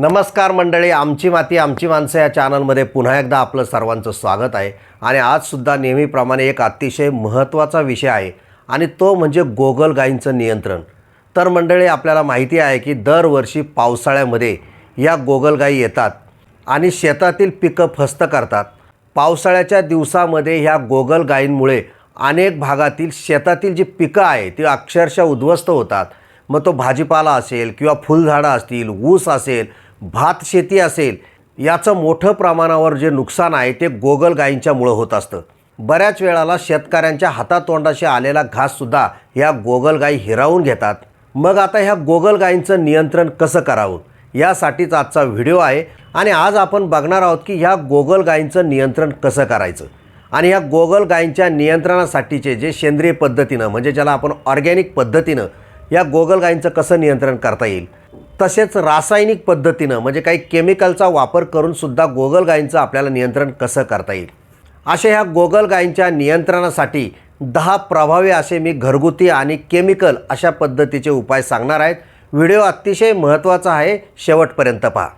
नमस्कार मंडळी आमची माती आमची माणसं या चॅनलमध्ये पुन्हा एकदा आपलं सर्वांचं स्वागत आहे. आणि आजसुद्धा नेहमीप्रमाणे एक अतिशय महत्त्वाचा विषय आहे आणि तो म्हणजे गोगल गायींचं नियंत्रण. तर मंडळी आपल्याला माहिती आहे की दरवर्षी पावसाळ्यामध्ये या गोगलगायी येतात आणि शेतातील पिकं फस्त करतात. पावसाळ्याच्या दिवसामध्ये ह्या गोगल गायींमुळे अनेक भागातील शेतातील जी पिकं आहे ती अक्षरशः उद्ध्वस्त होतात. मग तो भाजीपाला असेल किंवा फुलझाडं असतील ऊस असेल भात शेती असेल याचं मोठं प्रमाणावर जे नुकसान आहे ते गोगल गायींच्यामुळं होत असतं. बऱ्याच वेळाला शेतकऱ्यांच्या हातातोंडाशी आलेला घाससुद्धा ह्या गोगलगाई हिरावून घेतात. मग आता ह्या गोगलगाईंचं नियंत्रण कसं करावं? यासाठीच आजचा व्हिडिओ आहे आणि आज आपण बघणार आहोत की ह्या गोगलगाईंचं नियंत्रण कसं करायचं? आणि ह्या गोगलगाईंच्या नियंत्रणासाठीचे जे सेंद्रिय पद्धतीनं म्हणजे ज्याला आपण ऑर्गॅनिक पद्धतीनं या गोगलगाईंचं कसं नियंत्रण करता येईल? तसेच रासायनिक पद्धतीनं म्हणजे काही केमिकलचा वापर करूनसुद्धा गोगलगायींचं आपल्याला नियंत्रण कसं करता येईल? अशा ह्या गोगलगायींच्या नियंत्रणासाठी दहा प्रभावी असे मी घरगुती आणि केमिकल अशा पद्धतीचे उपाय सांगणार आहेत. व्हिडिओ अतिशय महत्त्वाचा आहे शेवटपर्यंत पहा.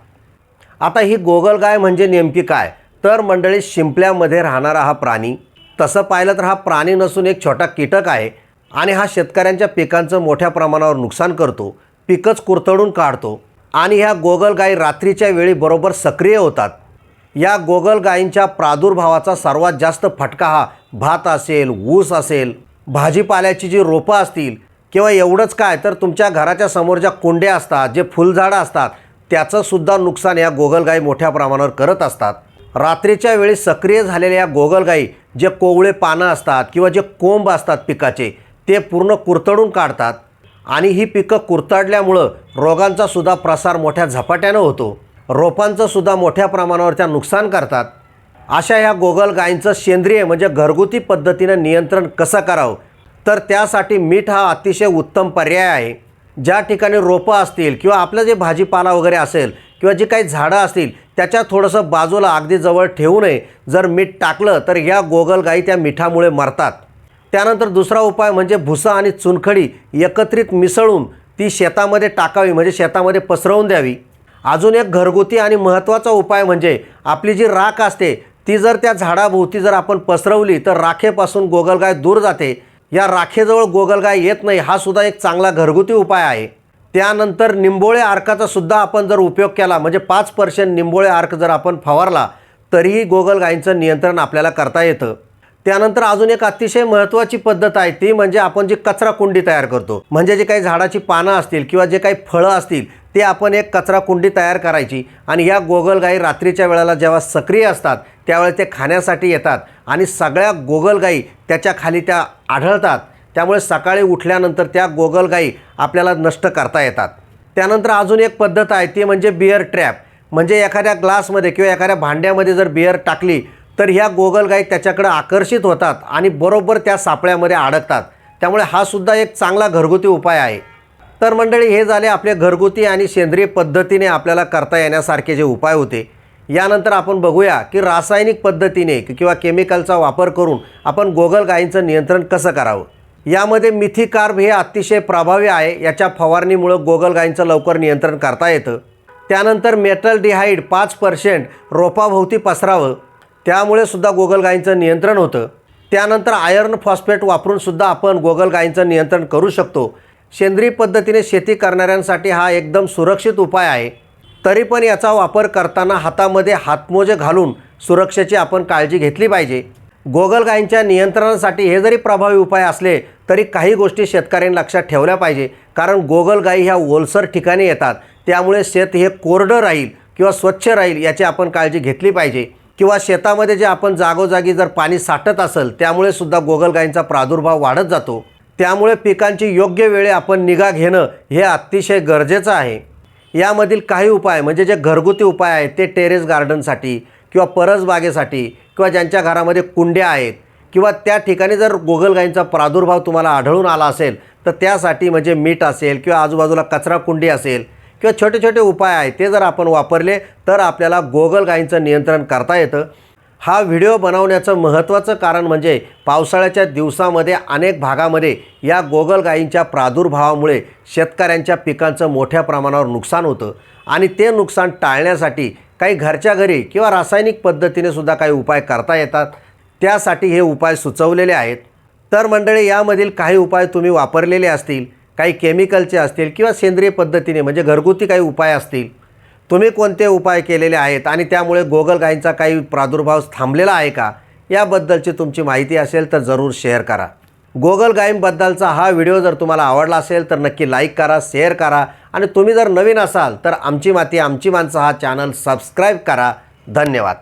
आता ही गोगलगाय म्हणजे नेमकी काय? तर मंडळी शिंपल्यामध्ये राहणारा हा प्राणी तसं पाहिलं तर हा प्राणी नसून एक छोटा कीटक आहे आणि हा शेतकऱ्यांच्या पिकांचं मोठ्या प्रमाणावर नुकसान करतो. पिकच कुरतडून काढतो आणि ह्या गोगलगायी रात्रीच्या वेळी बरोबर सक्रिय होतात. या गोगलगाईंच्या प्रादुर्भावाचा सर्वात जास्त फटका हा भात असेल ऊस असेल भाजीपाल्याची जी रोपं असतील किंवा एवढंच काय तर तुमच्या घराच्या समोर ज्या कुंड्या असतात जे फुलझाडं असतात त्याचंसुद्धा नुकसान या गोगलगाई मोठ्या प्रमाणावर करत असतात. रात्रीच्या वेळी सक्रिय झालेल्या या गोगलगाई जे कोवळे पानं असतात किंवा जे कोंब असतात पिकाचे ते पूर्ण कुरतडून काढतात. आणि ही पिकं कुरतडल्यामुळं रोगांचा सुद्धा प्रसार मोठ्या झपाट्यानं होतो. रोपांचं सुद्धा मोठ्या प्रमाणावर त्या नुकसान करतात. अशा ह्या गोगल गायींचं सेंद्रिय म्हणजे घरगुती पद्धतीनं नियंत्रण कसं करावं? तर त्यासाठी मीठ हा अतिशय उत्तम पर्याय आहे. ज्या ठिकाणी रोपं असतील किंवा आपलं जे भाजीपाला वगैरे असेल किंवा जी काही झाडं असतील त्याच्या थोडंसं बाजूला अगदी जवळ ठेवू नये. जर मीठ टाकलं तर या गोगल गायी त्या मिठामुळे मरतात. त्यानंतर दुसरा उपाय म्हणजे भुसा आणि चुनखडी एकत्रित मिसळून ती शेतामध्ये टाकावी म्हणजे शेतामध्ये पसरवून द्यावी. अजून एक घरगुती आणि महत्त्वाचा उपाय म्हणजे आपली जी राख असते ती जर त्या झाडाभोवती जर आपण पसरवली तर राखेपासून गोगलगाय दूर जाते. या राखेजवळ गोगलगाय येत नाही हा सुद्धा एक चांगला घरगुती उपाय आहे. त्यानंतर निंबोळे अर्काचा सुद्धा आपण जर उपयोग केला म्हणजे पाच पर्सेंट निंबोळे अर्क जर आपण फवारला तरीही गोगलगायींचं नियंत्रण आपल्याला करता येतं. त्यानंतर अजून एक अतिशय महत्त्वाची पद्धत आहे ती म्हणजे आपण जी कचरा कुंडी तयार करतो. म्हणजे जे काही झाडाची पानं असतील किंवा जे काही फळं असतील ते आपण एक कचरा कुंडी तयार करायची. आणि ह्या गोगलगाई रात्रीच्या वेळेला जेव्हा सक्रिय असतात त्यावेळेस ते खाण्यासाठी येतात. आणि सगळ्या गोगलगाई त्याच्याखाली त्या आढळतात. त्यामुळे सकाळी उठल्यानंतर त्या गोगलगाई आपल्याला नष्ट करता येतात. त्यानंतर अजून एक पद्धत आहे ती म्हणजे बिअर ट्रॅप. म्हणजे एखाद्या ग्लासमध्ये किंवा एखाद्या भांड्यामध्ये जर बिअर टाकली तर ह्या गोगलगाई त्याच्याकडे आकर्षित होतात आणि बरोबर त्या सापळ्यामध्ये अडकतात त्यामुळे हा सुद्धा एक चांगला घरगुती उपाय आहे. तर मंडळी हे झाले आपले घरगुती आणि सेंद्रिय पद्धतीने आपल्याला करता येण्यासारखे जे उपाय होते. यानंतर आपण बघूया की रासायनिक पद्धतीने किंवा केमिकलचा वापर करून आपण गोगलगायींचं नियंत्रण कसं करावं? यामध्ये मिथी कार्ब हे अतिशय प्रभावी आहे. याच्या फवारणीमुळं गोगलगायींचं लवकर नियंत्रण करता येतं. त्यानंतर मेटल डिहाईड पाच पर्सेंट रोपाभोवती पसरावं. त्यामुळे सुद्धा गोगलगायींचं नियंत्रण होतं. त्यानंतर आयर्न फॉस्फेट वापरून सुद्धा आपण गोगलगायींचं नियंत्रण करू शकतो. सेंद्रिय पद्धतीने शेती करणाऱ्यांसाठी हा एकदम सुरक्षित उपाय आहे. तरी पण याचा वापर करताना हातामध्ये हातमोजे घालून सुरक्षेची आपण काळजी घेतली पाहिजे. गोगलगायींच्या नियंत्रणासाठी हे जरी प्रभावी उपाय असले तरी काही गोष्टी शेतकऱ्यांनी लक्षात ठेवल्या पाहिजे. कारण गोगलगायी ह्या ओलसर ठिकाणी येतात. त्यामुळे शेत हे कोरडं राहील किंवा स्वच्छ राहील याची आपण काळजी घेतली पाहिजे. किंवा शेतामध्ये जे आपण जागोजागी जर पाणी साठत असेल त्यामुळे सुद्धा गोगलगायींचा प्रादुर्भाव वाढत जातो. त्यामुळे पिकांची योग्य वेळी आपण निगा घेणं हे अतिशय गरजेचं आहे. यामधील काही उपाय म्हणजे जे घरगुती उपाय आहेत ते टेरेस गार्डनसाठी किंवा परसबागेसाठी किंवा ज्यांच्या घरामध्ये कुंड्या आहेत किंवा त्या ठिकाणी जर गोगलगायींचा प्रादुर्भाव तुम्हाला आढळून आला असेल तर त्यासाठी म्हणजे मीठ असेल किंवा आजूबाजूला कचरा कुंडी असेल किंवा छोटे छोटे उपाय आहेत ते जर आपण वापरले तर आपल्याला गोगलगायींचं नियंत्रण करता येतं. हा व्हिडिओ बनवण्याचं महत्त्वाचं कारण म्हणजे पावसाळ्याच्या दिवसामध्ये अनेक भागामध्ये या गोगलगायींच्या प्रादुर्भावामुळे शेतकऱ्यांच्या पिकांचं मोठ्या प्रमाणावर नुकसान होतं. आणि ते नुकसान टाळण्यासाठी काही घरच्या घरी किंवा रासायनिक पद्धतीने सुद्धा काही उपाय करता येतात. त्यासाठी हे उपाय सुचवलेले आहेत. तर मंडळी यामधील काही उपाय तुम्ही वापरलेले असतील काही केमिकलचे असतील किंवा सेंद्रिय पद्धतीने म्हणजे घरगुती काही उपाय असतील तुम्ही कोणते उपाय केलेले आहेत आणि त्यामुळे गोगलगाईंचा काही प्रादुर्भाव थांबलेला आहे का याबद्दलची तुमची माहिती असेल तर जरूर शेअर करा. गोगलगाईंबद्दलचा हा व्हिडिओ जर तुम्हाला आवडला असेल तर नक्की लाईक करा शेअर करा आणि तुम्ही जर नवीन असाल तर आमची माती आमची माणसं हा चॅनल सबस्क्राईब करा. धन्यवाद.